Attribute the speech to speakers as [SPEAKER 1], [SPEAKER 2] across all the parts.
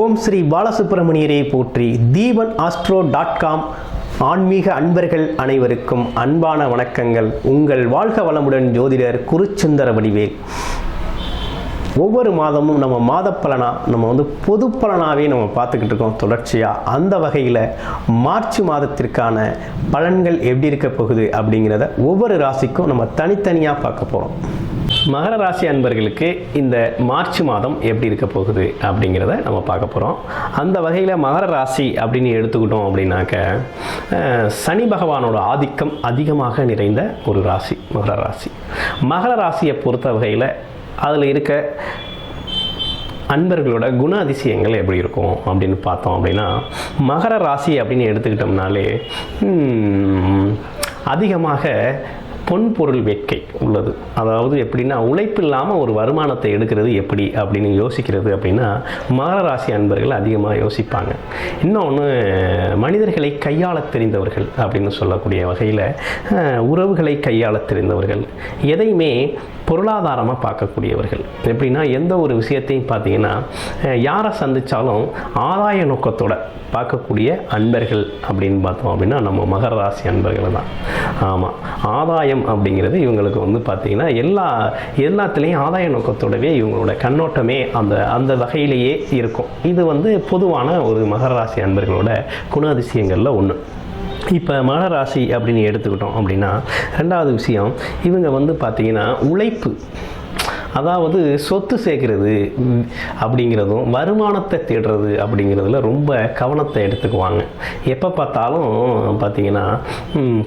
[SPEAKER 1] ஓம் ஸ்ரீ பாலசுப்பிரமணியரை போற்றி. Deepan astro dot com ஆன்மீக அன்பர்கள் அனைவருக்கும் அன்பான வணக்கங்கள். உங்கள் வாழ்க வளமுடன் ஜோதிடர் குருச்சுந்தர வடிவேல். ஒவ்வொரு மாதமும் நம்ம மாத பலனா நம்ம வந்து பொது பலனாகவே நம்ம பார்த்துக்கிட்டு இருக்கோம் தொடர்ச்சியாக அந்த வகையில் மார்ச் மாதத்திற்கான பலன்கள் எப்படி இருக்க போகுது அப்படிங்கிறத ஒவ்வொரு ராசிக்கும் நம்ம தனித்தனியாக பார்க்க போகிறோம் மகர ராசி அன்பர்களுக்கு இந்த மார்ச் மாதம் எப்படி இருக்க போகுது அப்படிங்கிறத நம்ம பார்க்க போகிறோம் அந்த வகையில் மகர ராசி அப்படின்னு எடுத்துக்கிட்டோம் அப்படின்னாக்க சனி பகவானோட ஆதிக்கம் அதிகமாக நிறைந்த ஒரு ராசி மகர ராசி. மகர ராசியை பொறுத்த வகையில் அதில் இருக்க அன்பர்களோட குண அதிசயங்கள் எப்படி இருக்கும் அப்படின்னு பார்த்தோம் அப்படின்னா மகர ராசி அப்படின்னு எடுத்துக்கிட்டோம்னாலே அதிகமாக பொன் பொருள் வேட்கை உள்ளது. அதாவது எப்படின்னா உழைப்பு இல்லாமல் ஒரு வருமானத்தை எடுக்கிறது எப்படி அப்படின்னு யோசிக்கிறது அப்படின்னா மகர ராசி அன்பர்கள் அதிகமாக யோசிப்பாங்க. இன்னொன்று மனிதர்களை கையாளத் தெரிந்தவர்கள் அப்படின்னு சொல்லக்கூடிய வகையில் உறவுகளை கையாளத் தெரிந்தவர்கள். எதையுமே பொருளாதாரமாக பார்க்கக்கூடியவர்கள். எப்படின்னா எந்த ஒரு விஷயத்தையும் பார்த்தீங்கன்னா யாரை சந்தித்தாலும் ஆதாய நோக்கத்தோட பார்க்கக்கூடிய அன்பர்கள் அப்படின்னு பார்த்தோம் அப்படின்னா நம்ம மகர ராசி அன்பர்கள் தான். ஆமாம் ஆதாயம் அப்படிங்கிறது இவங்களுக்கு வந்து பார்த்திங்கன்னா எல்லா எல்லாத்துலேயும் ஆதாய நோக்கத்தோடவே இவங்களோட கண்ணோட்டமே அந்த அந்த வகையிலேயே இருக்கும். இது வந்து பொதுவான ஒரு மகர ராசி அன்பர்களோட குணாதிசயங்களில் ஒன்று இப்போ மனராசி அப்படின்னு எடுத்துக்கிட்டோம் அப்படின்னா ரெண்டாவது விஷயம் இவங்க வந்து பார்த்தீங்கன்னா உழைப்பு. அதாவது சொத்து சேர்க்கறது அப்படிங்கிறதும் வருமானத்தை தேடுறது அப்படிங்கிறதுல ரொம்ப கவனத்தை எடுத்துக்குவாங்க. எப்போ பார்த்தாலும் பார்த்தீங்கன்னா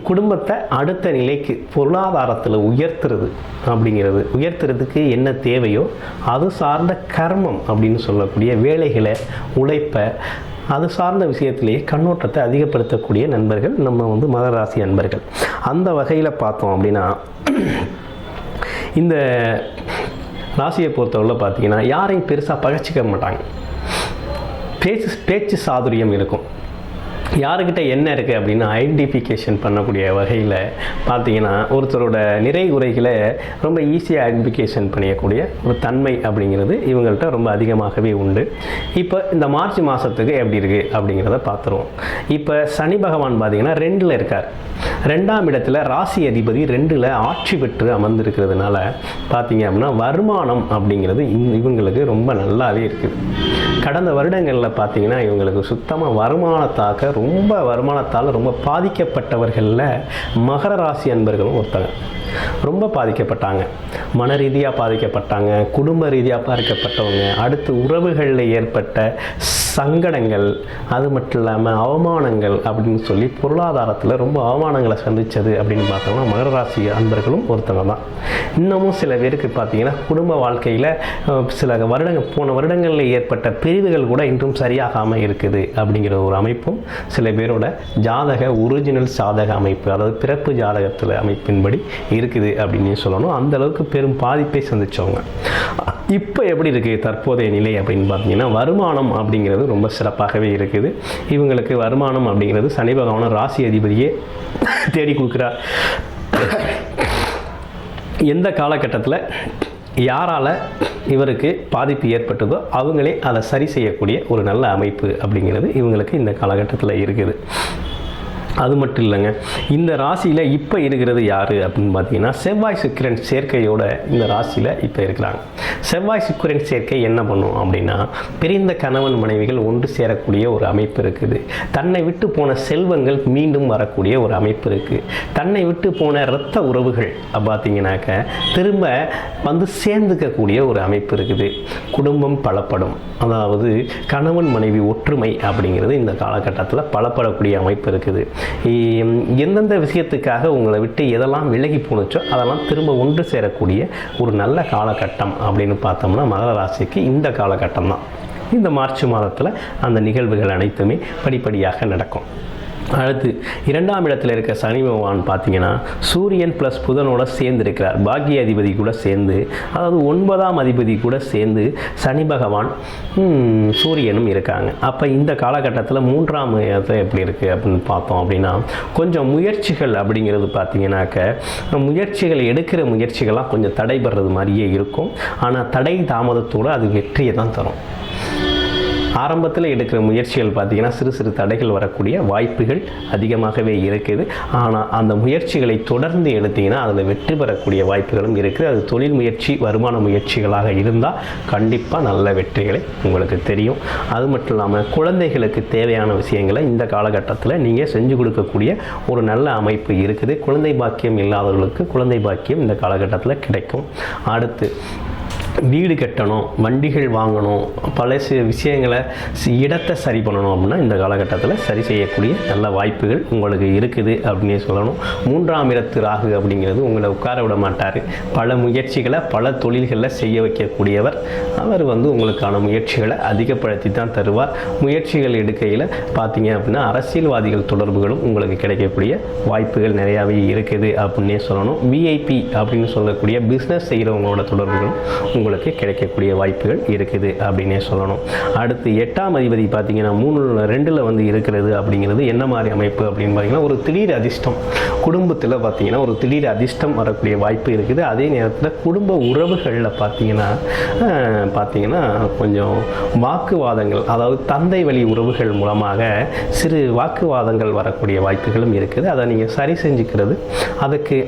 [SPEAKER 1] குடும்பத்தை அடுத்த நிலைக்கு பொருளாதாரத்தில் உயர்த்துறது அப்படிங்கிறது. உயர்த்துறதுக்கு என்ன தேவையோ அது சார்ந்த கர்மம் அப்படின்னு சொல்லக்கூடிய வேலைகளை உழைப்பை அது சார்ந்த விஷயத்திலேயே கண்ணோட்டத்தை அதிகப்படுத்தக்கூடிய நண்பர்கள் நம்ம வந்து மகர ராசி நண்பர்கள் அந்த வகையில் பார்த்தோம் அப்படின்னா இந்த ராசியை பொறுத்தவரை பார்த்தீங்கன்னா யாரையும் பெருசாக பகச்சிக்க மாட்டாங்க. பேச்சு பேச்சு சாதுரியம் இருக்கும். யாருக்கிட்ட என்ன இருக்குது அப்படின்னு ஐடென்டிஃபிகேஷன் பண்ணக்கூடிய வகையில் பார்த்தீங்கன்னா ஒருத்தரோட நிறை உரைகளை ரொம்ப ஈஸியாக ஐடென்டிஃபிகேஷன் பண்ணியக்கூடிய ஒரு தன்மை அப்படிங்கிறது இவங்கள்ட்ட ரொம்ப அதிகமாகவே உண்டு. இப்போ இந்த மார்ச் மாதத்துக்கு எப்படி இருக்குது அப்படிங்கிறத பார்த்துருவோம் இப்போ சனி பகவான் பார்த்தீங்கன்னா ரெண்டில் இருக்கார். ரெண்டாம் இடத்துல ராசி அதிபதி ரெண்டில் ஆட்சி பெற்று அமர்ந்திருக்கிறதுனால பார்த்தீங்க அப்படின்னா வருமானம் அப்படிங்கிறது இவங்களுக்கு ரொம்ப நல்லாவே இருக்குது. கடந்த வருடங்களில் பார்த்தீங்கன்னா இவங்களுக்கு சுத்தமாக வருமானத்தாக்க ரொம்ப வருமானத்தால் ரொம்ப பாதிக்கப்பட்டவர்களில் மகர ராசி அன்பர்களும் ஒருத்தங்க. ரொம்ப பாதிக்கப்பட்டாங்க. மன ரீதியாக பாதிக்கப்பட்டாங்க குடும்ப ரீதியாக பாதிக்கப்பட்டவங்க அடுத்து உறவுகளில் ஏற்பட்ட சங்கடங்கள் அது மட்டும் இல்லாமல் அவமானங்கள் அப்படின்னு சொல்லி பொருளாதாரத்தில் ரொம்ப அவமானங்களை சந்தித்தது அப்படின்னு பார்த்தோம்னா மகர ராசி அன்பர்களும் ஒருத்தங்க தான். இன்னமும் சில பேருக்கு பார்த்தீங்கன்னா குடும்ப வாழ்க்கையில் சில வருடங்கள் போன வருடங்களில் ஏற்பட்ட பிரிவுகள் கூட இன்றும் சரியாகாமல் இருக்குது அப்படிங்கிற ஒரு அமைப்பும் சில பேரோட ஜாதக ஒரிஜினல் சாதக அமைப்பு அதாவது பிறப்பு ஜாதகத்தில் அமைப்பின்படி இருக்குது அப்படின்னு சொல்லணும். அந்த அளவுக்கு பெரும் பாதிப்பை சந்திச்சவங்க. இப்போ எப்படி இருக்குது தற்போதைய நிலை அப்படின்னு பார்த்தீங்கன்னா வருமானம் அப்படிங்கிறது ரொம்ப சிறப்பாகவே இருக்குது. இவங்களுக்கு வருமானம் அப்படிங்கிறது சனி பகவான ராசி அதிபதியே தேடி கொடுக்குறார். எந்த காலகட்டத்தில் யாரால் இவருக்கு பாதிப்பு ஏற்பட்டதோ அவங்களே அதை சரி செய்யக்கூடிய ஒரு நல்ல அமைப்பு அப்படிங்கிறது இவங்களுக்கு இந்த காலகட்டத்தில் இருக்குது. அது மட்டும் இல்லைங்க. இந்த ராசியில் இப்போ இருக்கிறது யார் அப்படின்னு பார்த்தீங்கன்னா செவ்வாய் சுக்கிரன் சேர்க்கையோட இந்த ராசியில் இப்போ இருக்கிறாங்க. செவ்வாய் சுக்கிரன் சேர்க்கை என்ன பண்ணும் அப்படின்னா பிரிந்த கணவன் மனைவிகள் ஒன்று சேரக்கூடிய ஒரு அமைப்பு இருக்குது. தன்னை விட்டு போன செல்வங்கள் மீண்டும் வரக்கூடிய ஒரு அமைப்பு இருக்குது தன்னை விட்டு போன இரத்த உறவுகள் பார்த்தீங்கன்னாக்க திரும்ப வந்து சேர்ந்துக்கக்கூடிய ஒரு அமைப்பு இருக்குது. குடும்பம் பலப்படும். அதாவது கணவன் மனைவி ஒற்றுமை அப்படிங்கிறது இந்த காலகட்டத்தில் பலப்படக்கூடிய அமைப்பு இருக்குது. எந்தெந்த விஷயத்துக்காக உங்களை விட்டு எதெல்லாம் விலகி போணுச்சோ அதெல்லாம் திரும்ப ஒன்று சேரக்கூடிய ஒரு நல்ல காலகட்டம் அப்படின்னு பார்த்தோம்னா மகர ராசிக்கு இந்த காலகட்டம் தான் இந்த மார்ச் மாதத்தில் அந்த நிகழ்வுகள் அனைத்துமே படிப்படியாக நடக்கும். அடுத்து இரண்டாம் இடத்துல இருக்க சனி பகவான் பார்த்தீங்கன்னா சூரியன் ப்ளஸ் புதனோட சேர்ந்து இருக்கிறார் பாக்கிய அதிபதி கூட சேர்ந்து அதாவது ஒன்பதாம் அதிபதி கூட சேர்ந்து சனி பகவான் சூரியனும் இருக்காங்க. அப்போ இந்த காலகட்டத்தில் மூன்றாம் இடத்துல எப்படி இருக்குது அப்படின்னு பார்த்தோம் அப்படின்னா கொஞ்சம் முயற்சிகள் அப்படிங்கிறது பார்த்தீங்கன்னாக்க முயற்சிகள் எடுக்கிற முயற்சிகள்லாம் கொஞ்சம் தடைபடுறது மாதிரியே இருக்கும். ஆனால் தடை தாமதத்தோடு அது வெற்றியை தான் தரும். ஆரம்பத்தில் எடுக்கிற முயற்சிகள் பார்த்தீங்கன்னா சிறு சிறு தடைகள் வரக்கூடிய வாய்ப்புகள் அதிகமாகவே இருக்குது. ஆனால் அந்த முயற்சிகளை தொடர்ந்து எடுத்தீங்கன்னா அதில் வெற்றி பெறக்கூடிய வாய்ப்புகளும் இருக்குது. அது தொழில் முயற்சி வருமான முயற்சிகளாக இருந்தால் கண்டிப்பாக நல்ல வெற்றிகளை உங்களுக்கு தெரியும். அது மட்டும் இல்லாமல் குழந்தைகளுக்கு தேவையான விஷயங்களை இந்த காலகட்டத்தில் நீங்கள் செஞ்சு கொடுக்கக்கூடிய ஒரு நல்ல அமைப்பு இருக்குது. குழந்தை பாக்கியம் இல்லாதவர்களுக்கு குழந்தை பாக்கியம் இந்த காலகட்டத்தில் கிடைக்கும். அடுத்து வீடு கட்டணும் வண்டிகள் வாங்கணும் பல சில விஷயங்களை இடத்தை சரி பண்ணணும் அப்படின்னா இந்த காலகட்டத்தில் சரி செய்யக்கூடிய நல்ல வாய்ப்புகள் உங்களுக்கு இருக்குது அப்படின்னே சொல்லணும். மூன்றாம் இடத்து ராகு அப்படிங்கிறது உங்களை உட்கார விட மாட்டார். பல முயற்சிகளை பல தொழில்களில் செய்ய வைக்கக்கூடியவர். அவர் வந்து உங்களுக்கான முயற்சிகளை அதிகப்படுத்தி தான் தருவார். முயற்சிகள் எடுக்கையில் பார்த்தீங்க அப்படின்னா அரசியல்வாதிகள் தொடர்புகளும் உங்களுக்கு கிடைக்கக்கூடிய வாய்ப்புகள் நிறையாவே இருக்குது அப்படின்னே சொல்லணும். விஐபி அப்படின்னு சொல்லக்கூடிய பிஸ்னஸ் செய்கிறவங்களோட தொடர்புகளும் உங்களுக்கு கிடைக்கக்கூடிய வாய்ப்புகள் இருக்குது அப்படின்னே சொல்லணும். அடுத்து எட்டாம் அதிபதி பார்த்தீங்கன்னா மூணு ரெண்டில் வந்து இருக்கிறது அப்படிங்கிறது என்ன மாதிரி அமைப்பு அப்படின்னு பார்த்தீங்கன்னா ஒரு திடீர் அதிர்ஷ்டம். குடும்பத்தில் பார்த்தீங்கன்னா ஒரு திடீர் அதிர்ஷ்டம் வரக்கூடிய வாய்ப்பு இருக்குது. அதே நேரத்தில் குடும்ப உறவுகளில் பார்த்தீங்கன்னா பார்த்தீங்கன்னா கொஞ்சம் வாக்குவாதங்கள் அதாவது தந்தை வழி உறவுகள் மூலமாக சிறு வாக்குவாதங்கள் வரக்கூடிய வாய்ப்புகளும் இருக்குது. அதை நீங்கள் சரி செஞ்சுக்கிறது அதுக்கு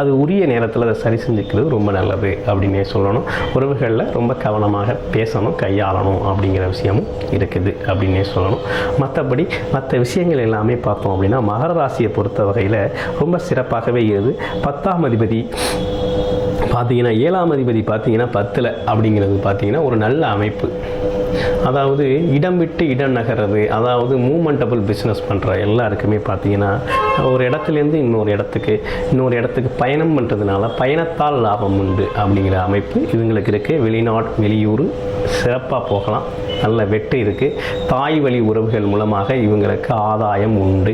[SPEAKER 1] அது உரிய நேரத்தில் அதை சரி செஞ்சுக்கிறது ரொம்ப நல்லது அப்படின்னே சொல்லணும். உறவுகளில் ரொம்ப கவனமாக பேசணும் கையாளணும் அப்படிங்கிற விஷயமும் இருக்குது அப்படின்னே சொல்லணும். மற்றபடி மற்ற விஷயங்கள் எல்லாமே பார்த்தோம் அப்படின்னா மகர ராசியை பொறுத்த வகையில் ரொம்ப சிறப்பாகவே இருக்குது. பத்தாம் அதிபதி பார்த்தீங்கன்னா ஏழாம் அதிபதி பார்த்தீங்கன்னா பத்தில் அப்படிங்கிறது பார்த்தீங்கன்னா ஒரு நல்ல அமைப்பு. அதாவது இடம் விட்டு இடம் நகர்றது அதாவது மூமெண்டபிள் பிஸ்னஸ் பண்ணுற எல்லாருக்குமே பார்த்தீங்கன்னா ஒரு இடத்துலேருந்து இன்னொரு இடத்துக்கு இன்னொரு இடத்துக்கு பயணம் பண்ணுறதுனால பயணத்தால் லாபம் உண்டு அப்படிங்கிற அமைப்பு இவங்களுக்கு இருக்குது வெளிநாடு வெளியூர் சிறப்பாக போகலாம். நல்ல வெற்றி இருக்குது தாய் வழி உறவுகள் மூலமாக இவங்களுக்கு ஆதாயம் உண்டு.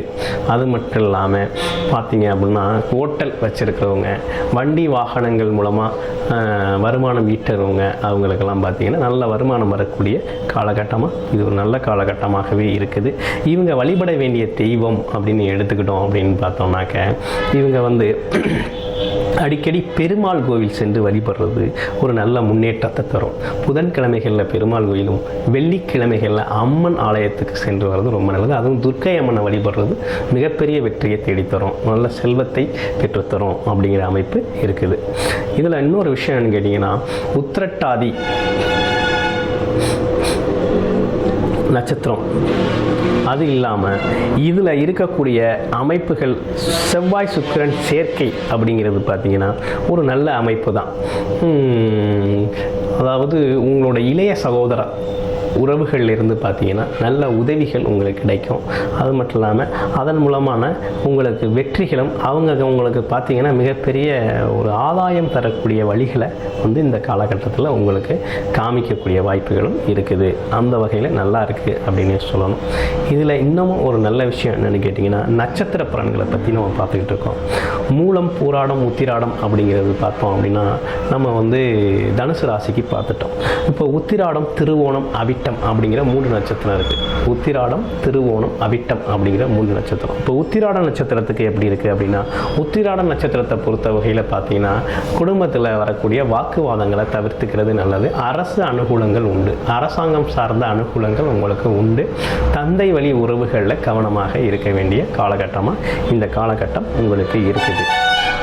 [SPEAKER 1] அது மட்டும் இல்லாமல் பார்த்தீங்க அப்படின்னா ஹோட்டல் வச்சுருக்கிறவங்க வண்டி வாகனங்கள் மூலமாக வருமானம் ஈட்டுறவங்க அவங்களுக்கெல்லாம் பார்த்திங்கன்னா நல்ல வருமானம் வரக்கூடிய காலகட்டமாக இது ஒரு நல்ல காலகட்டமாகவே இருக்குது. இவங்க வழிபட வேண்டிய தெய்வம் அப்படின்னு எடுத்துக்கிட்டோம் அப்படின்னு பார்த்தோம்னாக்க இவங்க வந்து அடிக்கடி பெருமாள் கோவில் சென்று வழிபடுறது ஒரு நல்ல முன்னேற்றத்தை தரும். புதன்கிழமைகளில் பெருமாள் கோயிலும் வெள்ளிக்கிழமைகளில் அம்மன் ஆலயத்துக்கு சென்று வர்றது ரொம்ப நல்லது. அதுவும் துர்க்கை அம்மனை வழிபடுறது மிகப்பெரிய வெற்றியை தேடித்தரும். நல்ல செல்வத்தை பெற்றுத்தரும் அப்படிங்கிற அமைப்பு இருக்குது. இதில் இன்னொரு விஷயம் என்னன்னு கேட்டிங்கன்னா உத்திரட்டாதி நட்சத்திரம். அது இல்லாமல் இதில் இருக்கக்கூடிய அமைப்புகள் செவ்வாய் சுக்கிரன் சேர்க்கை அப்படிங்கிறது பார்த்தீங்கன்னா ஒரு நல்ல அமைப்பு தான் அதாவது உங்களோட இளைய சகோதரர் உறவுகளில் இருந்து பார்த்தீங்கன்னா நல்ல உதவிகள் உங்களுக்கு கிடைக்கும். அது மட்டும் இல்லாமல் அதன் மூலமான உங்களுக்கு வெற்றிகளும் அவங்க உங்களுக்கு பார்த்தீங்கன்னா மிகப்பெரிய ஒரு ஆதாயம் தரக்கூடிய வழிகளை வந்து இந்த காலகட்டத்தில் உங்களுக்கு காமிக்கக்கூடிய வாய்ப்புகளும் இருக்குது. அந்த வகையில் நல்லா இருக்குது அப்படின்னு சொல்லணும். இதில் இன்னமும் ஒரு நல்ல விஷயம் என்னென்னு கேட்டிங்கன்னா நட்சத்திர பலன்களை பற்றி நம்ம பார்த்துக்கிட்டு இருக்கோம். மூலம் பூராடம் உத்திராடம் அப்படிங்கிறது பார்த்தோம் அப்படின்னா நம்ம வந்து தனுசு ராசிக்கு பார்த்துட்டோம். இப்போ உத்திராடம் திருவோணம் அவிட்டம் அப்படிங்கிற மூன்று நட்சத்திரம் இருக்குது உத்திராடம் திருவோணம் அவிட்டம் அப்படிங்கிற மூன்று நட்சத்திரம். இப்போ உத்திராட நட்சத்திரத்துக்கு எப்படி இருக்குது அப்படின்னா உத்திராட நட்சத்திரத்தை பொறுத்த வகையில் பார்த்தீங்கன்னா குடும்பத்தில் வரக்கூடிய வாக்குவாதங்களை தவிர்த்துக்கிறது நல்லது. அரசு அனுகூலங்கள் உண்டு. அரசாங்கம் சார்ந்த அனுகூலங்கள் உங்களுக்கு உண்டு. தந்தை வழி உறவுகளில் கவனமாக இருக்க வேண்டிய காலகட்டமாக இந்த காலகட்டம் உங்களுக்கு இருக்குது.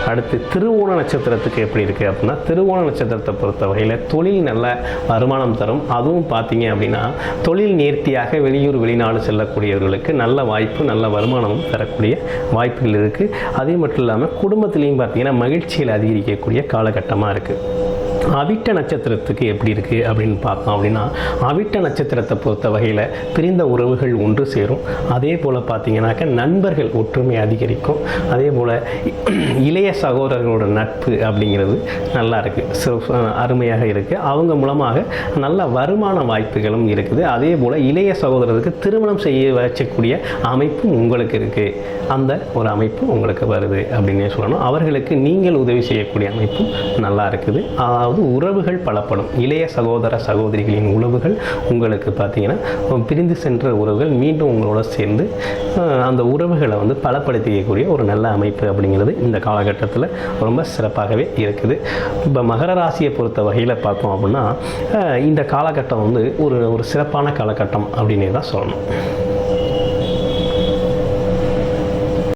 [SPEAKER 1] அடுத்து திருவோண நட்சத்திரத்துக்கு எப்படி இருக்குது அப்படின்னா திருவோண நட்சத்திரத்தை பொறுத்த வகையில் தொழில் நல்ல வருமானம் தரும். அதுவும் பார்த்தீங்க அப்படின்னா தொழில் நேர்த்தியாக வெளியூர் வெளிநாடு செல்லக்கூடியவர்களுக்கு நல்ல வாய்ப்பு நல்ல வருமானமும் தரக்கூடிய வாய்ப்புகள் இருக்குது அதே மட்டும் இல்லாமல் குடும்பத்திலையும் பார்த்தீங்கன்னா மகிழ்ச்சியில் அதிகரிக்கக்கூடிய காலகட்டமாக இருக்குது அவிட்ட நட்சத்திரத்துக்கு எப்படி இருக்குது அப்படின்னு பார்த்தோம் அப்படின்னா அவிட்ட நட்சத்திரத்தை பொறுத்த வகையில் பிரிந்த உறவுகள் ஒன்று சேரும். அதே போல் பார்த்தீங்கன்னாக்க நண்பர்கள் ஒற்றுமை அதிகரிக்கும். அதே போல் இளைய சகோதரர்களோட நட்பு அப்படிங்கிறது நல்லா இருக்குது அருமையாக இருக்குது அவங்க மூலமாக நல்ல வருமான வாய்ப்புகளும் இருக்குது. அதே போல் இளைய சகோதரருக்கு திருமணம் செய்ய வச்சக்கூடிய அமைப்பும் உங்களுக்கு இருக்குது அந்த ஒரு அமைப்பு உங்களுக்கு வருது அப்படின்னே சொல்லணும். அவர்களுக்கு நீங்கள் உதவி செய்யக்கூடிய அமைப்பும் நல்லா இருக்குது. அதாவது உறவுகள் பலப்படும். இளைய சகோதர சகோதரிகளின் உறவுகள் உங்களுக்கு பார்த்தீங்கன்னா பிரிந்து சென்ற உறவுகள் மீண்டும் உங்களோட சேர்ந்து அந்த உறவுகளை வந்து பலப்படுத்திக்கக்கூடிய ஒரு நல்ல அமைப்பு அப்படிங்கிறது இந்த காலகட்டத்தில் ரொம்ப சிறப்பாகவே இருக்குது. இப்போ மகர ராசியை பொறுத்த வகையில் பார்த்தோம் அப்படின்னா இந்த காலகட்டம் வந்து ஒரு ஒரு சிறப்பான காலகட்டம் அப்படின்னே தான் சொல்லணும்.